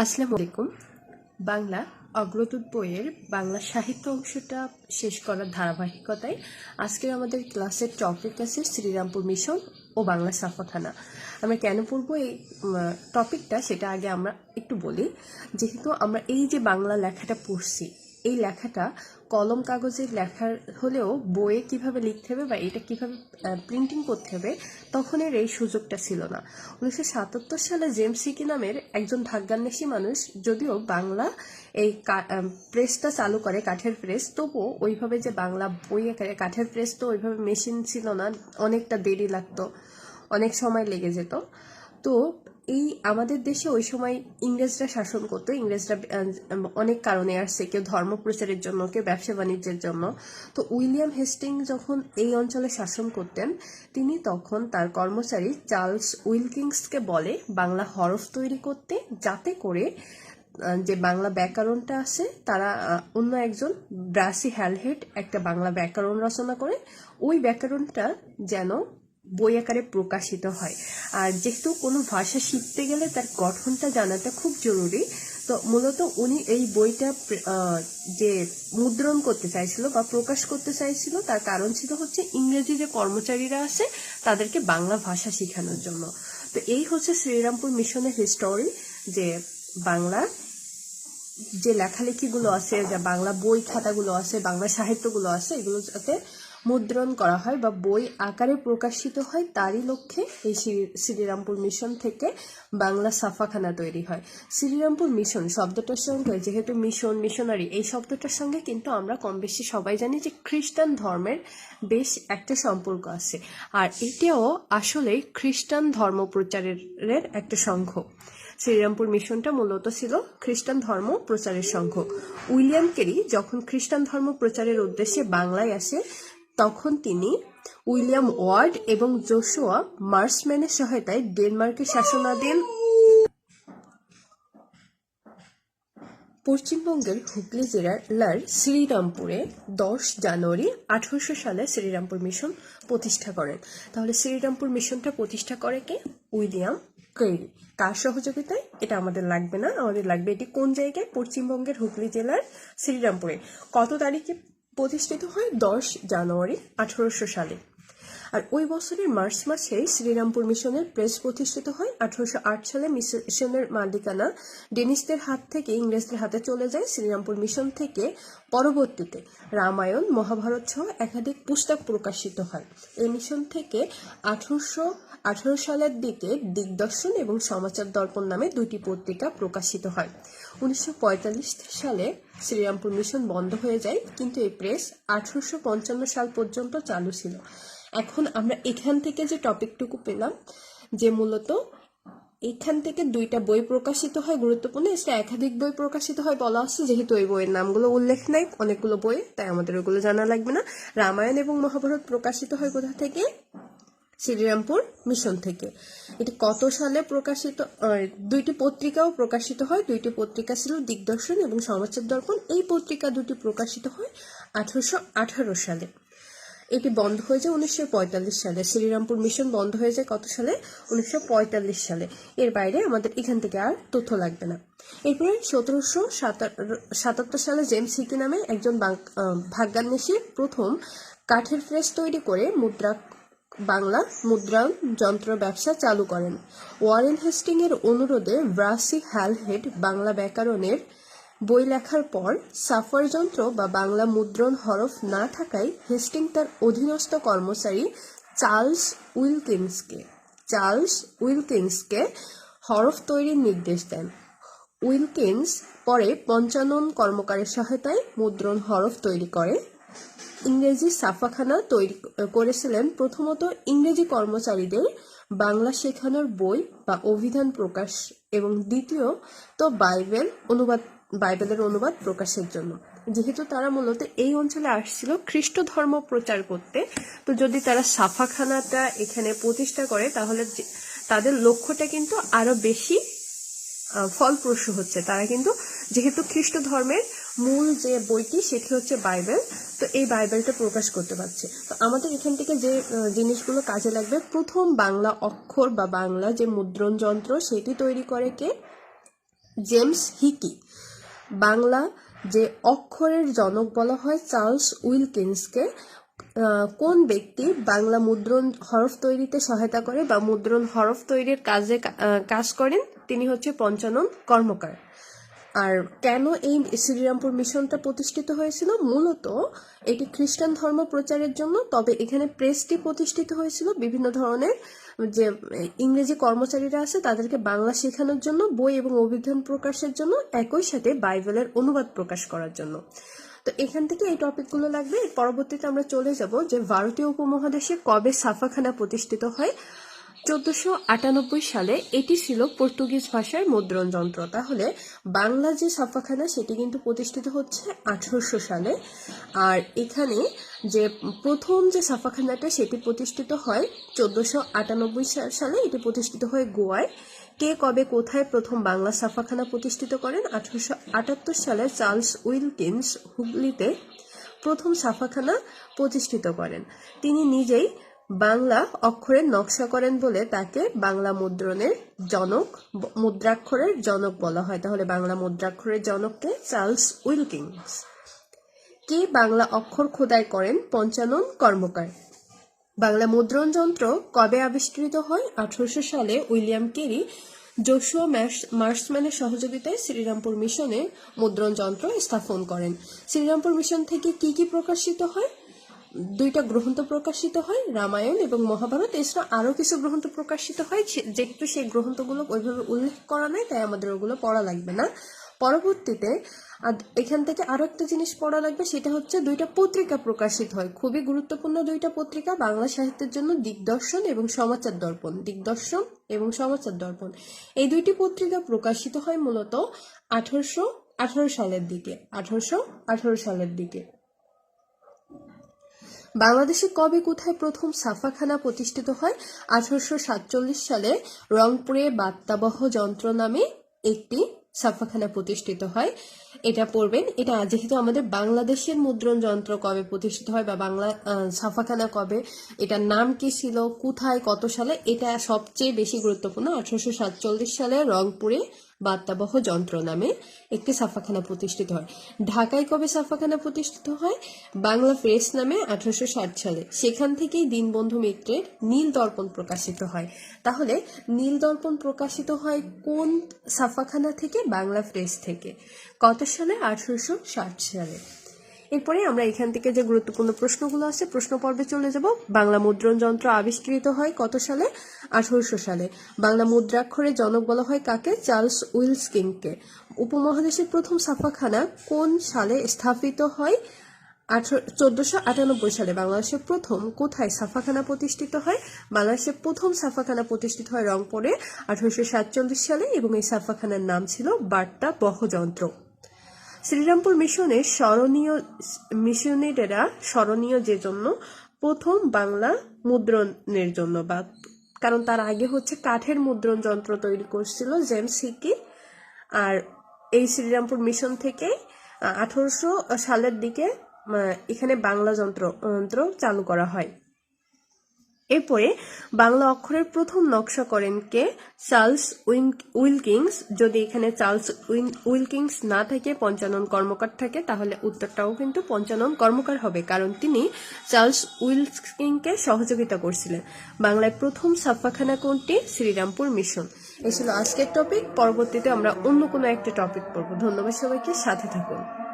আসসালামু আলাইকুম। বাংলা অগ্রদূত বইয়ের বাংলা সাহিত্য অংশটা শেষ করার ধারাবাহিকতায় আজকের আমাদের ক্লাসের টপিক আছে শ্রীরামপুর মিশন ও বাংলা সাফাখানা। আমরা কেন পড়ব এই টপিকটা সেটা আগে আমরা একটু বলি। যেহেতু আমরা এই যে বাংলা লেখাটা পড়ছি এই লেখাটা কলম কাগজের লেখার হলেও বইয়ে কীভাবে লিখতে হবে বা এটা কীভাবে প্রিন্টিং করতে হবে তখনের এই সুযোগটা ছিল না। উনিশশো সাতাত্তর সালে জেমস সিকি নামের একজন ভাগ্যান্বেষী মানুষ যদিও বাংলা এই প্রেসটা চালু করে কাঠের প্রেস তবুও ওইভাবে যে বাংলা বই আকারে কাঠের প্রেস তো ওইভাবে মেশিন ছিল না, অনেকটা দেরি লাগতো, অনেক সময় লেগে যেত। তো এই আমাদের দেশে ওই সময় ইংরেজরা শাসন করতো। ইংরেজরা অনেক কারণে আসছে। কেউ ধর্ম প্রচারের জন্য, কেউ ব্যবসা বাণিজ্যের জন্য। তো উইলিয়াম হেস্টিং যখন এই অঞ্চলে শাসন করতেন, তিনি তখন তার কর্মচারী চার্লস উইলকিংসকে বলে বাংলা হরফ তৈরি করতে, যাতে করে যে বাংলা ব্যাকরণটা আছে, তারা অন্য একজন ব্রাসি হ্যালহেড একটা বাংলা ব্যাকরণ রচনা করে। ওই ব্যাকরণটা যেন বই আকারে প্রকাশিত হয়। আর যেহেতু কোনো ভাষা শিখতে গেলে তার গঠনটা জানাটা খুব জরুরি, তো মূলত উনি এই বইটা যে মুদ্রণ করতে চাইছিল বা প্রকাশ করতে চাইছিল, তার কারণ ছিল হচ্ছে ইংরেজি যে কর্মচারীরা আছে, তাদেরকে বাংলা ভাষা শেখানোর জন্য। তো এই হচ্ছে শ্রীরামপুর মিশনের হিস্টোরি যে বাংলা যে লেখালেখিগুলো আছে, যা বাংলা বই খাতাগুলো আছে, বাংলা সাহিত্যগুলো আছে এগুলো যাতে মুদ্রণ করা হয় বা বই আকারে প্রকাশিত হয়, তারই লক্ষ্যে এই শ্রী- শ্রীরামপুর মিশন থেকে বাংলা সাফাখানা তৈরি হয়। শ্রীরামপুর মিশন শব্দটার সঙ্গে, যেহেতু মিশন, মিশনারি, এই শব্দটার সঙ্গে কিন্তু আমরা কম বেশি সবাই জানি যে খ্রিস্টান ধর্মের বেশ একটা সম্পর্ক আছে। আর এটাও আসলে খ্রিস্টান ধর্ম প্রচারের একটা সংঘ। শ্রীরামপুর মিশনটা মূলত ছিল খ্রিস্টান ধর্ম প্রচারের সংঘ। উইলিয়াম কেরি যখন খ্রিস্টান ধর্ম প্রচারের উদ্দেশ্যে বাংলায় আসে তখন তিনি উইলিয়াম ওয়ার্ড এবং জোশুয়া মার্সম্যানের সহায়তায় ডেনমার্কের শাসনাধীন পশ্চিমবঙ্গের হুগলি জেলার শ্রীরামপুরে দশ জানুয়ারি আঠারোশো সালে শ্রীরামপুর মিশন প্রতিষ্ঠা করেন। তাহলে শ্রীরামপুর মিশনটা প্রতিষ্ঠা করে কে? উইলিয়াম কেরি কার সহযোগিতায়? এটা আমাদের লাগবে না। আমাদের লাগবে এটি কোন জায়গায়? পশ্চিমবঙ্গের হুগলি জেলার শ্রীরামপুরে। কত তারিখে প্রতিষ্ঠিত হয় দশ জানুয়ারি আঠারোশো সালে। আর ওই বছরের মার্চ মাসে শ্রীরামপুর মিশনের প্রেস প্রতিষ্ঠিত হয়। আঠারোশো আট সালে মিশনের মালিকানা ডেনিসদের হাত থেকে ইংরেজদের হাতে চলে যায় শ্রীরামপুর মিশন থেকে। পরবর্তীতে রামায়ণ, মহাভারত সহ একাধিক পুস্তক প্রকাশিত হয়। এই মিশন থেকে আঠারোশো আঠারো সালের দিকে দিগদর্শন এবং সমাচার দর্পণ নামে দুটি পত্রিকা প্রকাশিত হয়। উনিশশো পঁয়তাল্লিশ সালে শ্রীরামপুর মিশন বন্ধ হয়ে যায়, কিন্তু এই প্রেস আঠারোশো সাল পর্যন্ত চালু ছিল। এখন আমরা এখান থেকে যে টপিকটুকু পেলাম, যে মূলত এখান থেকে দুইটা বই প্রকাশিত হয় গুরুত্বপূর্ণ এছাড়া একাধিক বই প্রকাশিত হয় বলা হচ্ছে যেহেতু ওই বইয়ের নামগুলো উল্লেখ নাই, অনেকগুলো বই, তাই আমাদের ওগুলো জানা লাগবে না। রামায়ণ এবং মহাভারত প্রকাশিত হয় কোথা থেকে? শ্রীরামপুর মিশন থেকে। এটি কত সালে প্রকাশিত দুইটি পত্রিকাও প্রকাশিত হয়। দুইটি পত্রিকা ছিল দিগদর্শন এবং সমাচার দর্পণ। এই পত্রিকা দুটি প্রকাশিত হয় আঠারোশো আঠারো সালে। এটি বন্ধ হয়ে যায় উনিশশো পঁয়তাল্লিশ সালে। শ্রীরামপুর মিশন বন্ধ হয়ে যায় কত সালে? উনিশশো পঁয়তাল্লিশ সালে। এর বাইরে আমাদের এখান থেকে আর তথ্য লাগবে না। এরপরে সতেরোশো সাতাত্তর সালে জেমস হিকি নামে একজন ভাগ্যান্বেষী প্রথম কাঠের প্রেস তৈরি করে মুদ্রা বাংলা মুদ্রায়ন যন্ত্র ব্যবসা চালু করেন। ওয়ারেন হেস্টিং এর অনুরোধে ব্রাসি হ্যালহেড বাংলা ব্যাকরণের বই লেখার পর সাফার যন্ত্র বা বাংলা মুদ্রণ হরফ না থাকায় হেস্টিং তার অধীনস্থ কর্মচারী চার্লস উইলকিন্সকে চার্লস উইলকিন্সকে হরফ তৈরির নির্দেশ দেন। উইলকিন্স পরে পঞ্চানন কর্মকারের সহায়তায় মুদ্রণ হরফ তৈরি করে। ইংরেজি ছাপাখানা তৈরি করেছিলেন প্রথমত ইংরেজি কর্মচারীদের বাংলা শেখানোর বই বা অভিধান প্রকাশ এবং দ্বিতীয় তো বাইবেল অনুবাদ, বাইবেলের অনুবাদ প্রকাশের জন্য। যেহেতু তারা মূলত এই অঞ্চলে আসছিল খ্রিস্ট ধর্ম প্রচার করতে, তো যদি তারা সাফাখানাটা এখানে প্রতিষ্ঠা করে, তাহলে তাদের লক্ষ্যটা কিন্তু আরও বেশি ফলপ্রসূ হচ্ছে। তারা কিন্তু যেহেতু খ্রিস্ট ধর্মের মূল যে বইটি, সেটি হচ্ছে বাইবেল। তো এই বাইবেলটা প্রকাশ করতে পারছে। তো আমাদের এখান থেকে যে জিনিসগুলো কাজে লাগবে, প্রথম বাংলা অক্ষর বা বাংলা যে মুদ্রণ যন্ত্র, সেটি তৈরি করে কে? James Hicky. বাংলা যে অক্ষরের জনক বলা হয়, চার্লস উইলকিন্সকে কোন ব্যক্তি বাংলা মুদ্রণ হরফ তৈরিতে সহায়তা করে বা মুদ্রণ হরফ তৈরির কাজে কাজ করেন? তিনি হচ্ছে পঞ্চানন কর্মকার। আর কেন এই শ্রীরামপুর মিশনটা প্রতিষ্ঠিত হয়েছিল? মূলত এটি খ্রিস্টান ধর্ম প্রচারের জন্য, তবে এখানে প্রেসটি প্রতিষ্ঠিত হয়েছিল বিভিন্ন ধরনের যে ইংরেজি কর্মচারীরা আছে, তাদেরকে বাংলা শেখানোর জন্য, বই এবং অভিধান প্রকাশের জন্য, একই সাথে বাইবেলের অনুবাদ প্রকাশ করার জন্য। তো এখান থেকে এই টপিকগুলো লাগবে। পরবর্তীতে আমরা চলে যাব যে ভারতীয় উপমহাদেশে কবে সাফাখানা প্রতিষ্ঠিত হয় চোদ্দশো আটানব্বই সালে এটি ছিল পর্তুগিজ ভাষার মুদ্রণ যন্ত্র। তাহলে বাংলা যে ছাপাখানা সেটি কিন্তু প্রতিষ্ঠিত হচ্ছে আঠারোশো সালে। আর এখানে যে প্রথম যে ছাপাখানাটা সেটি প্রতিষ্ঠিত হয় চোদ্দশো আটানব্বই সালে। এটি প্রতিষ্ঠিত হয় গোয়ায়। কে কবে কোথায় প্রথম বাংলা ছাপাখানা প্রতিষ্ঠিত করেন? আঠারোশো আটাত্তর সালে চার্লস উইলকিন্স হুগলিতে প্রথম ছাপাখানা প্রতিষ্ঠিত করেন। তিনি নিজেই বাংলা অক্ষরের নকশা করেন বলে তাকে বাংলা মুদ্রণের জনক মুদ্রাক্ষরের জনক বলা হয়। তাহলে বাংলা মুদ্রাক্ষরের জনককে চার্লস উইলকিন্স কে বাংলা অক্ষর খোদাই করেন? পঞ্চানন কর্মকার। বাংলা মুদ্রণ যন্ত্র কবে আবিষ্কৃত হয়? আঠারোশো সালে উইলিয়াম কেরি জোশুয়া মার্সম্যানের সহযোগিতায় শ্রীরামপুর মিশনে মুদ্রণ যন্ত্র স্থাপন করেন। শ্রীরামপুর মিশন থেকে কি কি প্রকাশিত হয়? দুইটা গ্রন্থ প্রকাশিত হয়, রামায়ণ এবং মহাভারত। এছাড়া আরও কিছু গ্রন্থ প্রকাশিত হয় যেহেতু সেই গ্রন্থগুলো ওইভাবে উল্লেখ করা নাই, তাই আমাদের ওগুলো পড়া লাগবে না। পরবর্তীতে এখান থেকে আরও একটা জিনিস পড়া লাগবে, সেটা হচ্ছে দুইটা পত্রিকা প্রকাশিত হয়। খুবই গুরুত্বপূর্ণ দুইটা পত্রিকা, বাংলা সাহিত্যের জন্য দিগদর্শন এবং সমাচার দর্পণ। দিগদর্শন এবং সমাচার দর্পণ। এই দুইটি পত্রিকা প্রকাশিত হয় মূলত আঠারোশো আঠারো সালের দিকে। আঠারোশো আঠারো সালের দিকে। বাংলাদেশে কবে কোথায় প্রথম সাফাখানা প্রতিষ্ঠিত হয়? আঠারোশো সাতচল্লিশ সালে রংপুরে বার্তাবহ যন্ত্র নামে একটি সাফাখানা প্রতিষ্ঠিত হয়। এটা পড়বেন। এটা যেহেতু আমাদের বাংলাদেশের মুদ্রণ যন্ত্র কবে প্রতিষ্ঠিত হয় বা বাংলা ছাপাখানা কবে, এটার নাম কি ছিল, কোথায়, কত সালে, এটা সবচেয়ে বেশি গুরুত্বপূর্ণ। আঠারোশো সাতচল্লিশ সালে রংপুরে বার্তাবহ যন্ত্র নামে একটি সাফাখানা প্রতিষ্ঠিত হয়। ঢাকায় কবে সাফাখানা প্রতিষ্ঠিত হয়? বাংলা প্রেস নামে আঠারোশো ষাট সালে। সেখান থেকেই দীনবন্ধু মিত্রের নীল দর্পণ প্রকাশিত হয়। তাহলে নীল দর্পণ প্রকাশিত হয় কোন সাফাখানা থেকে? বাংলা প্রেস থেকে। কত সালে? আঠারোশো ষাট সালে। এরপরে আমরা এখান থেকে যে গুরুত্বপূর্ণ প্রশ্নগুলো আছে প্রশ্ন পর্বে চলে যাব। বাংলা মুদ্রণ যন্ত্র আবিষ্কৃত হয় কত সালে? আঠারোশো সালে। বাংলা মুদ্রাক্ষরে জনক বলা হয় কাকে? চার্লস উইলস কিংকে উপমহাদেশের প্রথম ছাপাখানা কোন সালে স্থাপিত হয়? চোদ্দশো আটানব্বই সালে বাংলাদেশের প্রথম কোথায় ছাপাখানা প্রতিষ্ঠিত হয়? বাংলাদেশের প্রথম ছাপাখানা প্রতিষ্ঠিত হয় রংপুরে আঠারোশো সাতচল্লিশ সালে এবং এই ছাপাখানার নাম ছিল বার্তা বহযন্ত্র। শ্রীরামপুর মিশনের স্মরণীয় মিশনেরা স্মরণীয় যে জন্য, প্রথম বাংলা মুদ্রণের জন্য বা কারণ তার আগে হচ্ছে কাঠের মুদ্রণ যন্ত্র তৈরি করছিল জেমস সিকি আর এই শ্রীরামপুর মিশন থেকে আঠারোশো সালের দিকে এখানে বাংলা যন্ত্র যন্ত্র চালু করা হয়। এরপরে বাংলা অক্ষরের প্রথম নকশা করেন কে? চার্লস উইলকিংস। যদি এখানে চার্লস উইলকিংস না থাকে, পঞ্চানন কর্মকার থাকে, তাহলে উত্তরটাও কিন্তু পঞ্চানন কর্মকার হবে, কারণ তিনি চার্লস উইলকিংকে সহযোগিতা করছিলেন। বাংলায় প্রথম ছাপাখানা কোনটি? শ্রীরামপুর মিশন। এই ছিল আজকের টপিক পরবর্তীতে আমরা অন্য কোনো একটা টপিক পড়ব। ধন্যবাদ সবাইকে। সাথে থাকুন।